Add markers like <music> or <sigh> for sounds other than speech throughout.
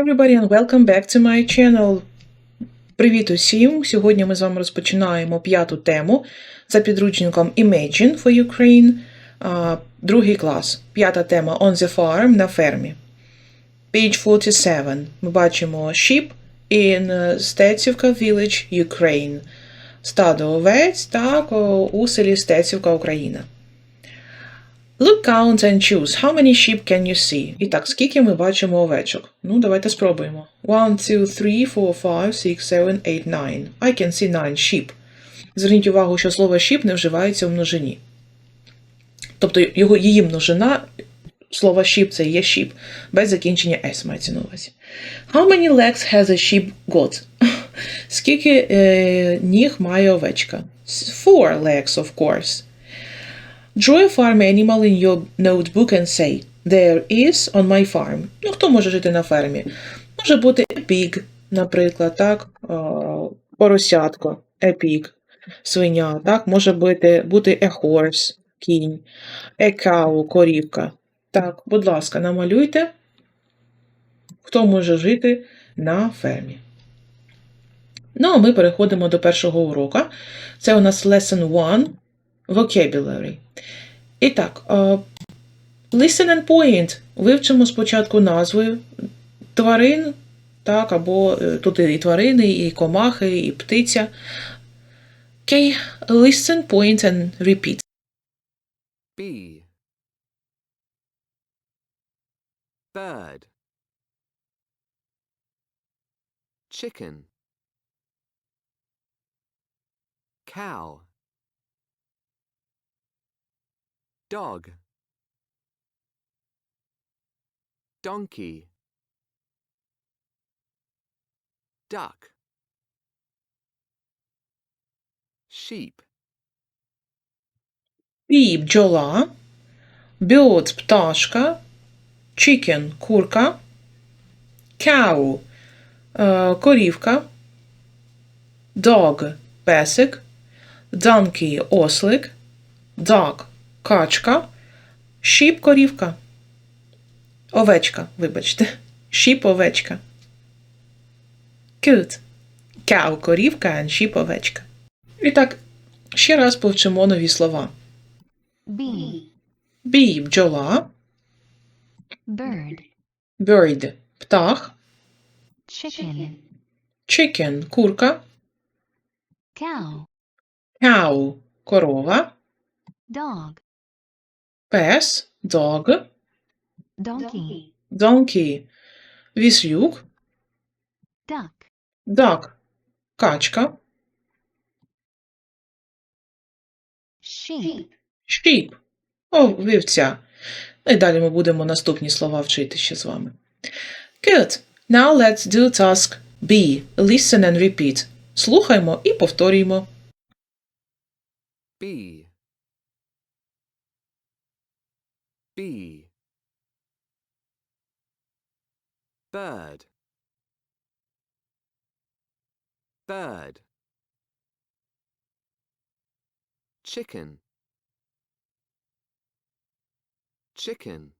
everybody and welcome back to my channel. Привіт усім! Сьогодні ми з вами розпочинаємо п'яту тему за підручником Imagine for Ukraine, другий клас. П'ята тема On the Farm на фермі. Page 47. Ми бачимо sheep in Стецівка Village, Ukraine. Стадо овець, так, у селі Стецівка, Україна. Look, count and choose. How many sheep can you see? І так, скільки ми бачимо овечок? Ну, давайте спробуємо. One, two, three, four, five, six, seven, eight, nine. I can see nine sheep. Зверніть увагу, що слово sheep не вживається в множині. Тобто його, її множина, слово sheep це є sheep, без закінчення s мається на увазі. How many legs has a sheep got? <laughs> Скільки е, ніг має овечка? Four legs, of course. Draw a farm animal in your notebook and say There is on my farm. Ну, хто може жити на фермі? Може бути a pig, наприклад, так? Поросятко, a pig, свиня, так? Може бути, бути a horse, кінь, a cow, корівка. Так, будь ласка, намалюйте, хто може жити на фермі. Ну, а ми переходимо до першого урока. Це у нас lesson 1 vocabulary. І так, listen and point. Вивчимо спочатку назви тварин, так, або е, тут і тварини, і комахи, і птиця. Окей, listen, point and repeat. bee bird chicken cow dog donkey duck sheep Bee – бджола, bird – пташка, chicken – курка, cow е, – корівка, dog – песик, donkey – ослик, duck – качка, sheep – корівка, овечка, вибачте, sheep – овечка. Good. Cow – корівка and sheep – овечка. І так, ще раз повчимо нові слова. bee, Bee – бджола, bird, bird – птах, chicken, chicken – курка, cow, cow – корова, dog, пес – dog, donkey, donkey – віслюк, duck, duck – качка, sheep, sheep – о, вівця. І далі ми будемо наступні слова вчити ще з вами. Good. Now let's do task B. Listen and repeat. Слухаймо і повторюємо. bee bee bird. Bird. Chicken. Chicken.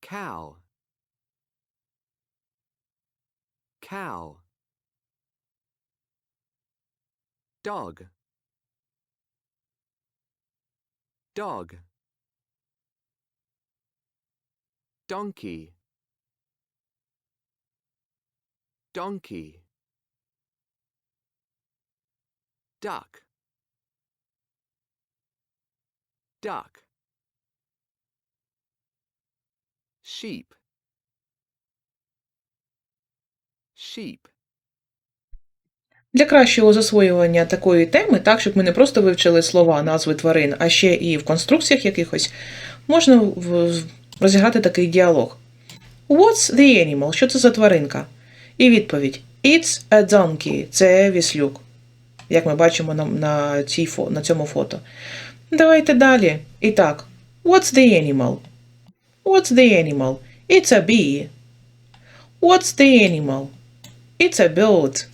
Cow. Cow. Dog dog. Donkey. Donkey. Duck. Duck. Sheep. Sheep Для кращого засвоювання такої теми, так, щоб ми не просто вивчили слова, назви тварин, а ще і в конструкціях якихось, можна розіграти такий діалог. What's the animal? Що це за тваринка? І відповідь It's a donkey. Це віслюк. Як ми бачимо на, на, цій, на цьому фото. Давайте далі. І так. What's the animal? What's the animal? It's a bee. What's the animal? It's a bird.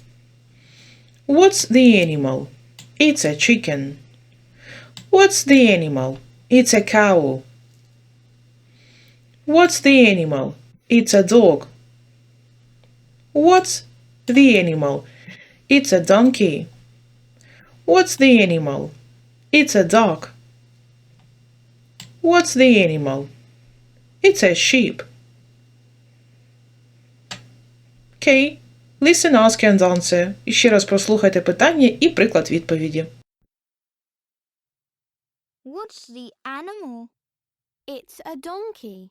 What's the animal? It's a chicken. What's the animal? It's a cow. What's the animal? It's a dog. What's the animal? It's a donkey. What's the animal? It's a dog. What's the animal? It's a sheep. Okay. Listen, ask and answer. І ще раз прослухайте питання і приклад відповіді. What's the animal? It's a donkey.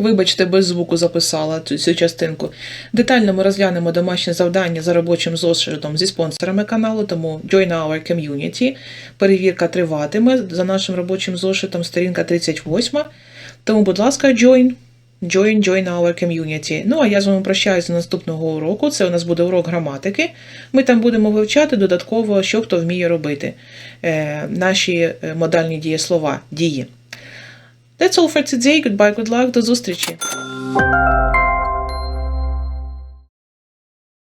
Вибачте, без звуку записала цю, цю частинку. Детально ми розглянемо домашнє завдання за робочим зошитом зі спонсорами каналу, тому join our community. Перевірка триватиме за нашим робочим зошитом, сторінка 38. Тому, будь ласка, join. Join, join our community. Ну, а я з вами прощаюся до наступного уроку. Це у нас буде урок граматики. Ми там будемо вивчати додатково, що хто вміє робити. Е, наші е, модальні дієслова, дії. That's all for today. Goodbye, good luck, до зустрічі!